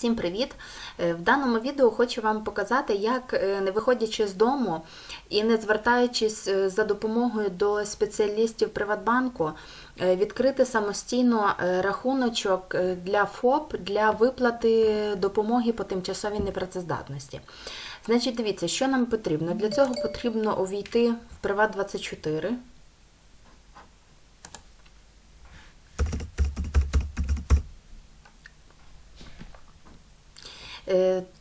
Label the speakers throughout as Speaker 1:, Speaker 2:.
Speaker 1: Всім привіт! Е, В даному відео хочу вам показати, як, е, не виходячи з дому і не звертаючись е, за допомогою до спеціалістів Приватбанку, відкрити самостійно рахуночок для ФОП для виплати допомоги по тимчасовій непрацездатності. Значить, дивіться, що нам потрібно. Для цього потрібно увійти в Приват24.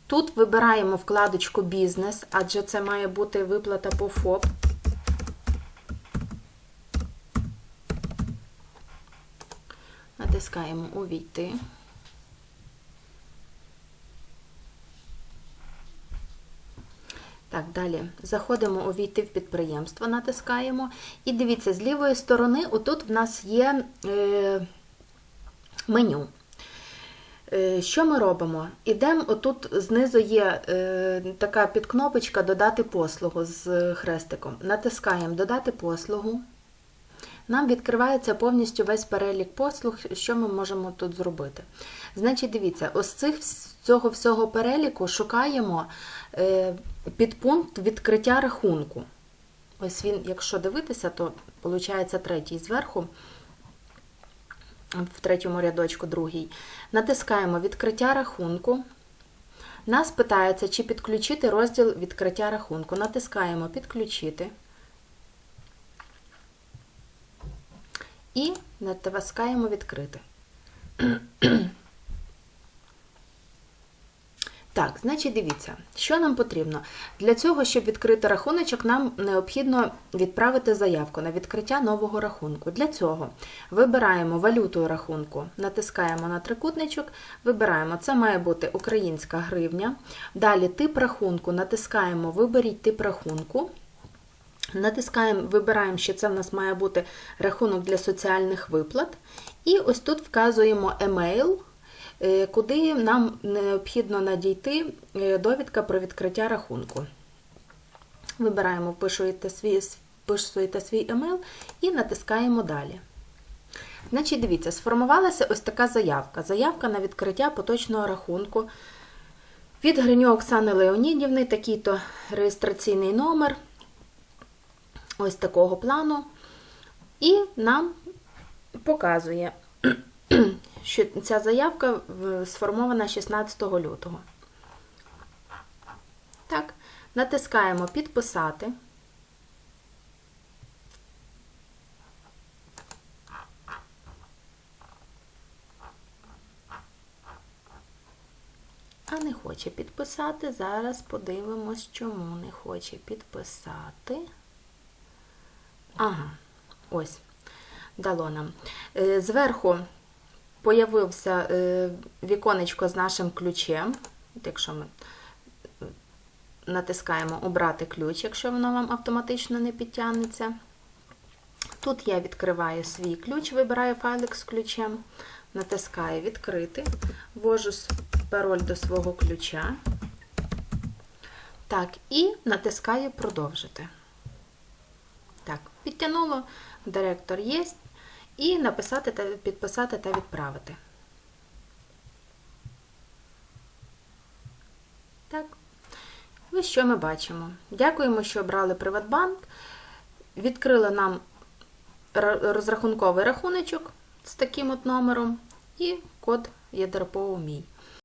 Speaker 1: Тут вибираємо вкладочку Бізнес, адже це має бути виплата по ФОП. Натискаємо Увійти. Так, далі заходимо увійти в підприємство, натискаємо. І дивіться, з лівої сторони, отут в нас є е, меню. Е, Що ми робимо? Ідемо, отут знизу є е, така підкнопочка Додати послугу з хрестиком. Натискаємо Додати послугу. Нам відкривається повністю весь перелік послуг, що ми можемо тут зробити. Значить, дивіться, ось цих, з цього всього переліку шукаємо е, підпункт відкриття рахунку. Ось він, якщо дивитися, то виходить третій зверху в третьому рядочку другий. Натискаємо відкриття рахунку. Нас питається, чи підключити розділ відкриття рахунку. Натискаємо підключити. І натискаємо відкрити. Так, значить, дивіться, що нам потрібно. Для цього, щоб відкрити рахуночок, нам необхідно відправити заявку на відкриття нового рахунку. Для цього вибираємо валюту рахунку, натискаємо на трикутничок, вибираємо, це має бути українська гривня. Далі тип рахунку, натискаємо Виберіть тип рахунку. Натискаємо, вибираємо, що це в нас має бути рахунок для соціальних виплат. І ось тут вказуємо емейл, куди нам необхідно надійти е, довідка про відкриття рахунку. Вибираємо, вписуєте свій, вписуєте емейл і натискаємо далі. Значить, дивіться, сформувалася ось така заявка. Заявка на відкриття поточного рахунку. Від Гриню Оксани Леонідівни, такий-то реєстраційний номер ось такого плану, і нам показує, що ця заявка сформована 16 лютого. Так, натискаємо Підписати. А не хоче підписати. Зараз подивимось, чому не хоче підписати. Ага, ось, дало нам. Е, Зверху появився е, віконечко з нашим ключем. Якщо ми натискаємо Обрати ключ, якщо воно вам автоматично не підтягнеться. Тут я відкриваю свій ключ, вибираю файлик з ключем, натискаю Відкрити, ввожу пароль до свого ключа. Так, і натискаю Продовжити. Так, підтягнуло, директор є, і написати та підписати та відправити. Так, ось що ми бачимо. Дякуємо, що обрали Приватбанк. Відкрили нам розрахунковий рахуночок з таким от номером і код ЄДРПО мій.